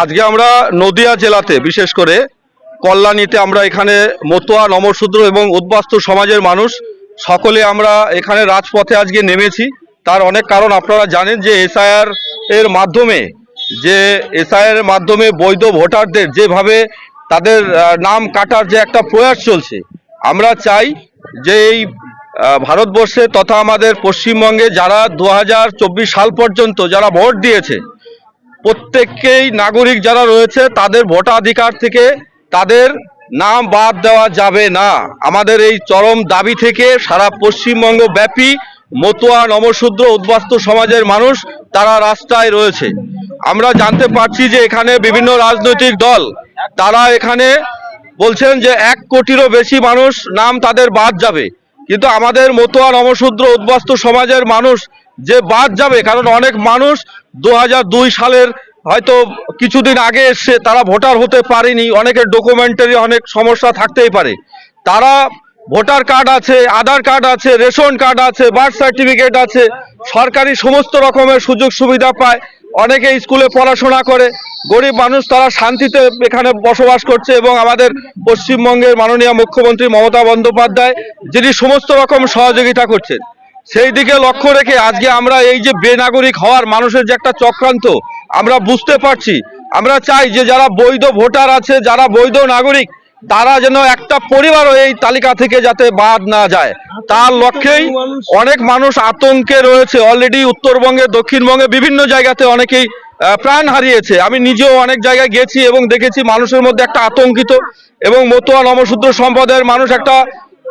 আজকে আমরা নদিয়া জেলাতে, বিশেষ করে কল্যাণীতে আমরা এখানে মতুয়া, নমশূদ্র এবং উদ্বাস্তু সমাজের মানুষ, সকলে আমরা এখানে রাজপথে আজকে নেমেছি। তার অনেক কারণ আপনারা জানেন যে এসআইআর এর মাধ্যমে, যে এসআইআর এর মাধ্যমে বৈধ ভোটারদের যেভাবে তাদের নাম কাটার যে একটা প্রয়াস চলছে, আমরা চাই যে এই ভারতবর্ষে তথা আমাদের পশ্চিমবঙ্গে যারা দু হাজার চব্বিশ সাল পর্যন্ত যারা ভোট দিয়েছে প্রত্যেককেই নাগরিক যারা রয়েছে, তাদের ভোটাধিকার থেকে তাদের নাম বাদ দেওয়া যাবে না। আমাদের এই চরম দাবি থেকে সারা পশ্চিমবঙ্গ ব্যাপী মতুয়া নমশূদ্র উদ্বাস্তু সমাজের মানুষ তারা রাস্তায় রয়েছে। আমরা জানতে পারছি যে এখানে বিভিন্ন রাজনৈতিক দল, তারা এখানে বলছেন যে এক কোটিরও বেশি মানুষ নাম তাদের বাদ যাবে। কিন্তু আমাদের মতুয়া নমশূদ্র উদ্বাস্তু সমাজের মানুষ যে বাদ যাবে, কারণ অনেক মানুষ দু হাজার দুই সালের হয়তো কিছুদিন আগে এসছে তারা ভোটার হতে পারেনি, অনেকের ডকুমেন্টারি অনেক সমস্যা থাকতেই পারে। তারা ভোটার কার্ড আছে, আধার কার্ড আছে, রেশন কার্ড আছে বার্থ সার্টিফিকেট আছে, সরকারি সমস্ত রকমের সুযোগ সুবিধা পায়, অনেকে স্কুলে পড়াশোনা করে, গরিব মানুষ তারা শান্তিতে এখানে বসবাস করছে এবং আমাদের পশ্চিমবঙ্গের মাননীয় মুখ্যমন্ত্রী মমতা বন্দ্যোপাধ্যায়, যিনি সমস্ত রকম সহযোগিতা করছেন। সেই দিকে লক্ষ্য রেখে আজকে আমরা এই যে বেনাগরিক হওয়ার মানুষের যে একটা চক্রান্ত, আমরা বুঝতে পারছি। আমরা চাই যে যারা বৈধ ভোটার আছে, যারা বৈধ নাগরিক, তারা যেন একটা পরিবারও এই তালিকা থেকে যাতে বাদ না যায়। তার লক্ষ্যেই অনেক মানুষ আতঙ্কে রয়েছে। অলরেডি উত্তরবঙ্গে, দক্ষিণবঙ্গে বিভিন্ন জায়গাতে অনেকেই প্রাণ হারিয়েছে। আমি নিজেও অনেক জায়গায় গেছি এবং দেখেছি মানুষের মধ্যে একটা আতঙ্কিত এবং মতুয়া নমশূদ্র সম্প্রদায়ের মানুষ একটা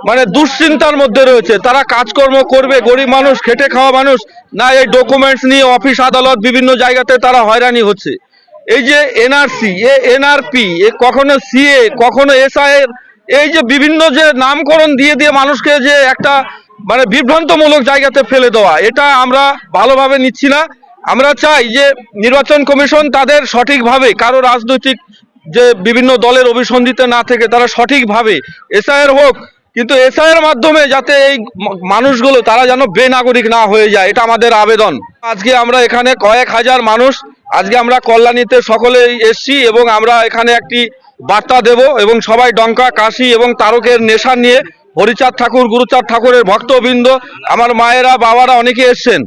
মানে দুশ্চিন্তার মধ্যে রয়েছে। তারা কাজকর্ম করবে, গরিব মানুষ, খেটে খাওয়া মানুষ। না, এই ডকুমেন্টস নিয়ে অফিস আদালত, বিভিন্ন জায়গাতে তারা হয়রানি হচ্ছে। এই যে এনআরসি এ এনআরপি এ কখনো সিএ কখনো এসআইয়ের এই যে বিভিন্ন যে নামকরণ দিয়ে দিয়ে মানুষকে যে একটা মানে বিভ্রান্তমূলক জায়গাতে ফেলে দেওয়া, এটা আমরা ভালোভাবে নিচ্ছি না। আমরা চাই যে নির্বাচন কমিশন তাদের সঠিকভাবে, কারও রাজনৈতিক যে বিভিন্ন দলের অভিসন্ধিতে না থেকে তারা সঠিকভাবে এসআইয়ের হোক কিন্তু এসআইয়ের মাধ্যমে যাতে এই মানুষগুলো, তারা যেন বেনাগরিক না হয়ে যায়, এটা আমাদের আবেদন। আজকে আমরা এখানে কয়েক হাজার মানুষ, আজকে আমরা কল্যাণীতে সকলেই এসছি এবং আমরা এখানে একটি বার্তা দেব এবং সবাই ডঙ্কা, কাশি এবং তারকের নেশা নিয়ে হরিচাঁদ ঠাকুর, গুরুচাঁদ ঠাকুরের ভক্তবৃন্দ, আমার মায়েরা, বাবারা অনেকে এসছেন।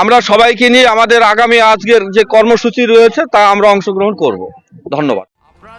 আমরা সবাইকে নিয়ে আমাদের আগামী আজকের যে কর্মসূচি রয়েছে, তা আমরা অংশগ্রহণ করব। ধন্যবাদ।